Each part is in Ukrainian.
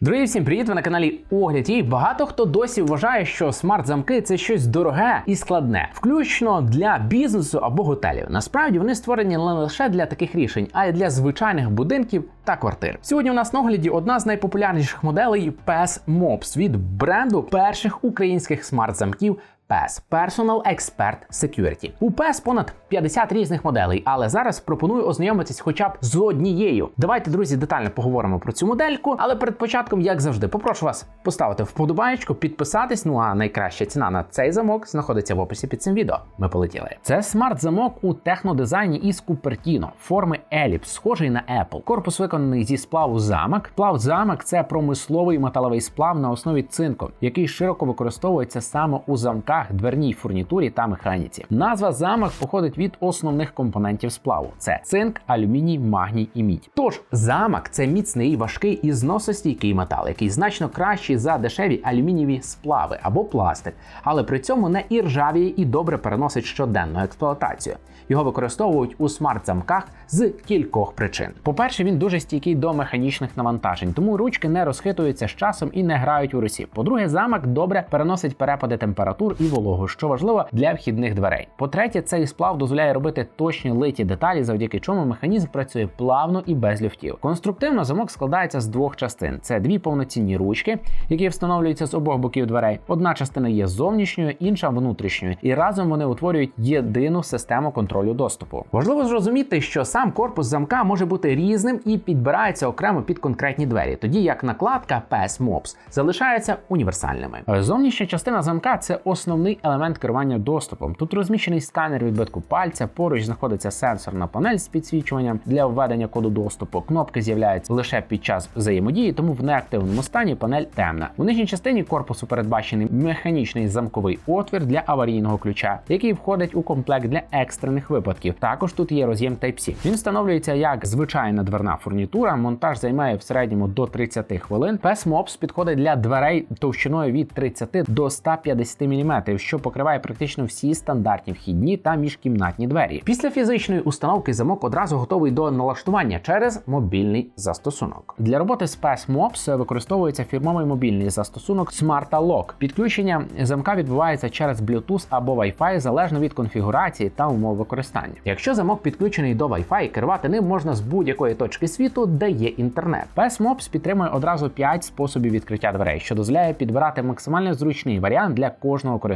Друзі, всім привіт! Ви на каналі Огляд. І багато хто досі вважає, що смарт-замки це щось дороге і складне, включно для бізнесу або готелів. Насправді вони створені не лише для таких рішень, а й для звичайних будинків та квартир. Сьогодні у нас на огляді одна з найпопулярніших моделей PES Mops від бренду перших українських смарт-замків. PES – Personal Expert Security. У PES понад 50 різних моделей, але зараз пропоную ознайомитись хоча б з однією. Давайте, друзі, детально поговоримо про цю модельку. Але перед початком, як завжди, попрошу вас поставити вподобаєчку, підписатись. Ну а найкраща ціна на цей замок знаходиться в описі під цим відео. Ми полетіли. Це смарт-замок у технодизайні із Купертіно, форми еліпс, схожий на Apple. Корпус виконаний зі сплаву замок. Сплав замок це промисловий металевий сплав на основі цинку, який широко використовується саме у замках дверній фурнітурі та механіці. Назва замок походить від основних компонентів сплаву: це цинк, алюміній, магній і мідь. Тож замок це міцний, важкий і зносостійкий метал, який значно кращий за дешеві алюмінієві сплави або пластик, але при цьому не іржавіє і добре переносить щоденну експлуатацію. Його використовують у смарт-замках з кількох причин. По-перше, він дуже стійкий до механічних навантажень, тому ручки не розхитуються з часом і не грають у русі. По-друге, замок добре переносить перепади температур і вологу, що важливо для вхідних дверей. По-третє, цей сплав дозволяє робити точні литі деталі, завдяки чому механізм працює плавно і без люфтів. Конструктивно замок складається з двох частин: це дві повноцінні ручки, які встановлюються з обох боків дверей. Одна частина є зовнішньою, інша внутрішньою, і разом вони утворюють єдину систему контролю доступу. Важливо зрозуміти, що сам корпус замка може бути різним і підбирається окремо під конкретні двері, тоді як накладка PS MOPS залишається універсальними. Зовнішня частина замка це основний елемент керування доступом. Тут розміщений сканер відбитку пальця, поруч знаходиться сенсорна панель з підсвічуванням для введення коду доступу. Кнопки з'являються лише під час взаємодії, тому в неактивному стані панель темна. У нижній частині корпусу передбачений механічний замковий отвір для аварійного ключа, який входить у комплект для екстрених випадків. Також тут є роз'єм Type-C. Він встановлюється як звичайна дверна фурнітура. Монтаж займає в середньому до 30 хвилин. PES MOPS підходить для дверей товщиною від 30 до 150 мм, що покриває практично всі стандартні вхідні та міжкімнатні двері. Після фізичної установки замок одразу готовий до налаштування через мобільний застосунок. Для роботи з PES MOPS використовується фірмовий мобільний застосунок Smart Lock. Підключення замка відбувається через Bluetooth або Wi-Fi залежно від конфігурації та умов використання. Якщо замок підключений до Wi-Fi, керувати ним можна з будь-якої точки світу, де є інтернет. PES MOPS підтримує одразу 5 способів відкриття дверей, що дозволяє підбирати максимально зручний варіант для кожного користувача.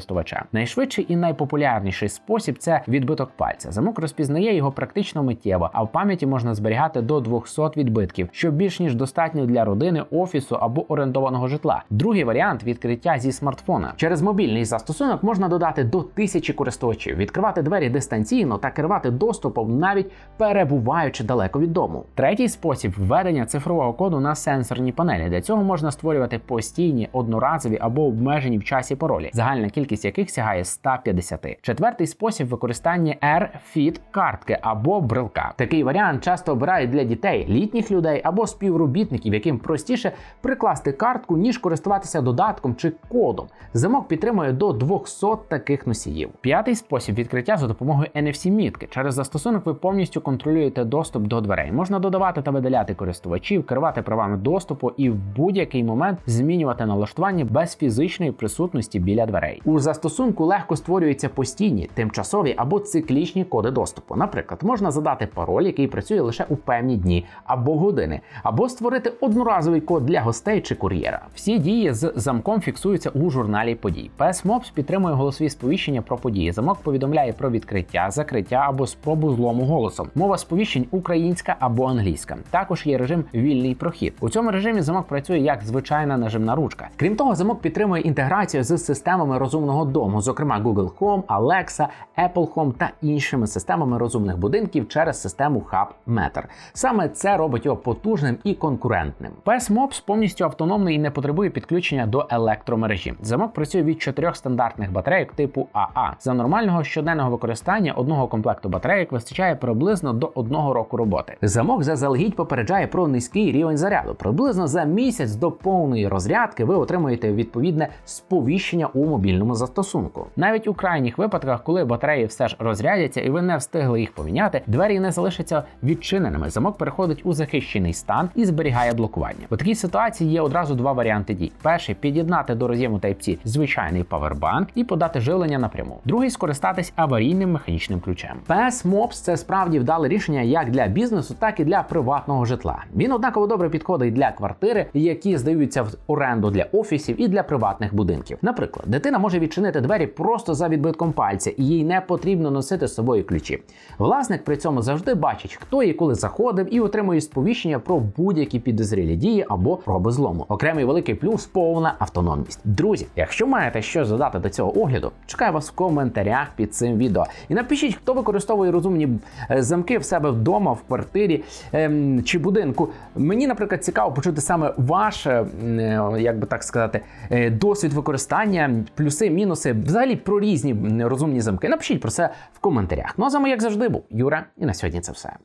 Найшвидший і найпопулярніший спосіб це відбиток пальця. Замок розпізнає його практично миттєво, а в пам'яті можна зберігати до 200 відбитків, що більш ніж достатньо для родини, офісу або орендованого житла. Другий варіант відкриття зі смартфона. Через мобільний застосунок можна додати до тисячі користувачів, відкривати двері дистанційно та керувати доступом, навіть перебуваючи далеко від дому. Третій спосіб введення цифрового коду на сенсорні панелі. Для цього можна створювати постійні, одноразові або обмежені в часі паролі, загальна кількість яких сягає 150. Четвертий спосіб використання AirFit картки або брелка. Такий варіант часто обирають для дітей, літніх людей або співробітників, яким простіше прикласти картку, ніж користуватися додатком чи кодом. Замок підтримує до 200 таких носіїв. П'ятий спосіб відкриття за допомогою NFC-мітки. Через застосунок ви повністю контролюєте доступ до дверей. Можна додавати та видаляти користувачів, керувати правами доступу і в будь-який момент змінювати налаштування без фізичної присутності біля дверей. У застосунку легко створюються постійні, тимчасові або циклічні коди доступу. Наприклад, можна задати пароль, який працює лише у певні дні або години, або створити одноразовий код для гостей чи кур'єра. Всі дії з замком фіксуються у журналі подій. PS MOPS підтримує голосові сповіщення про події. Замок повідомляє про відкриття, закриття або спробу злому голосом. Мова сповіщень українська або англійська. Також є режим вільний прохід. У цьому режимі замок працює як звичайна нажимна ручка. Крім того, замок підтримує інтеграцію з системами розумного дому, зокрема Google Home, Alexa, Apple Home та іншими системами розумних будинків через систему Hub Matter. Саме це робить його потужним і конкурентним. PS MOPS повністю автономний і не потребує підключення до електромережі. Замок працює від чотирьох стандартних батарейок типу АА. За нормального щоденного використання одного комплекту батарейок вистачає приблизно до одного року роботи. Замок заздалегідь попереджає про низький рівень заряду. Приблизно за місяць до повної розрядки ви отримуєте відповідне сповіщення у мобільному застосунку. Навіть у крайніх випадках, коли батареї все ж розрядяться, і ви не встигли їх поміняти, двері не залишаться відчиненими. Замок переходить у захищений стан і зберігає блокування. У такій ситуації є одразу два варіанти дій: перший під'єднати до роз'єму Type-C звичайний павербанк і подати живлення напряму. Другий скористатись аварійним механічним ключем. PS Mops – це справді вдале рішення як для бізнесу, так і для приватного житла. Він однаково добре підходить для квартири, які здаються в оренду для офісів і для приватних будинків. Наприклад, дитина може відчинити двері просто за відбитком пальця, і їй не потрібно носити з собою ключі. Власник при цьому завжди бачить, хто і коли заходив, і отримує сповіщення про будь-які підозрілі дії або проби злому. Окремий великий плюс повна автономність. Друзі, якщо маєте щось додати до цього огляду, чекаю вас в коментарях під цим відео. І напишіть, хто використовує розумні е, замки в себе вдома, в квартирі ем, чи будинку. Мені, наприклад, цікаво почути саме ваше, е, як би так сказати, е, досвід використання, плюси, мінуси, взагалі про різні розумні замки. Напишіть про це в коментарях. Ну а з вами, як завжди, був Юра, і на сьогодні це все.